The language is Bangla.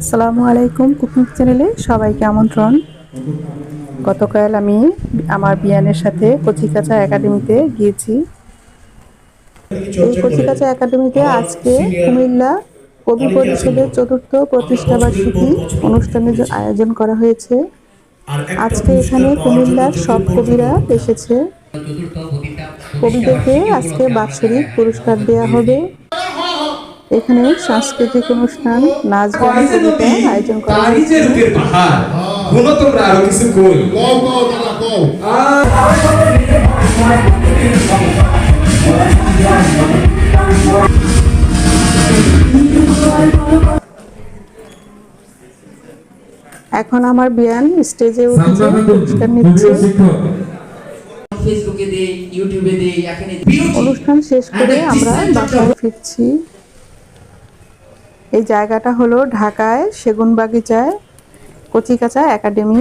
আসসালামু আলাইকুম কুকিং চ্যানেলে সবাইকে আমন্ত্রণ। গতকাল আমি আমার বিয়ানের সাথে কচিকাচা একাডেমিতে গিয়েছি। এই কচিকাচা একাডেমিতে আজকে কুমিল্লা কবি পরিষদের চতুর্থ প্রতিষ্ঠাবার্ষিকী অনুষ্ঠানের আয়োজন করা হয়েছে। আজকে এখানে কুমিল্লার সব কবিরা এসেছে। কবিদেরকে আজকে বাৎসরিক পুরস্কার দেওয়া হবে। এখানে সাংস্কৃতিক অনুষ্ঠান নাচ গান কবিতা আয়োজন করা হয়েছে তোমরা আরও কিছু কই? এখন আমার বিয়ান স্টেজে উঠেছে। পুরস্কার নিচ্ছে ফেসবুকে দেই ইউটিউবে দেই এখানে অনুষ্ঠান শেষ করে আমরা বাসায় ফিরছি। এই জায়গাটা হলো ঢাকায় সেগুন বাগিচায় কচিকাচা একাডেমি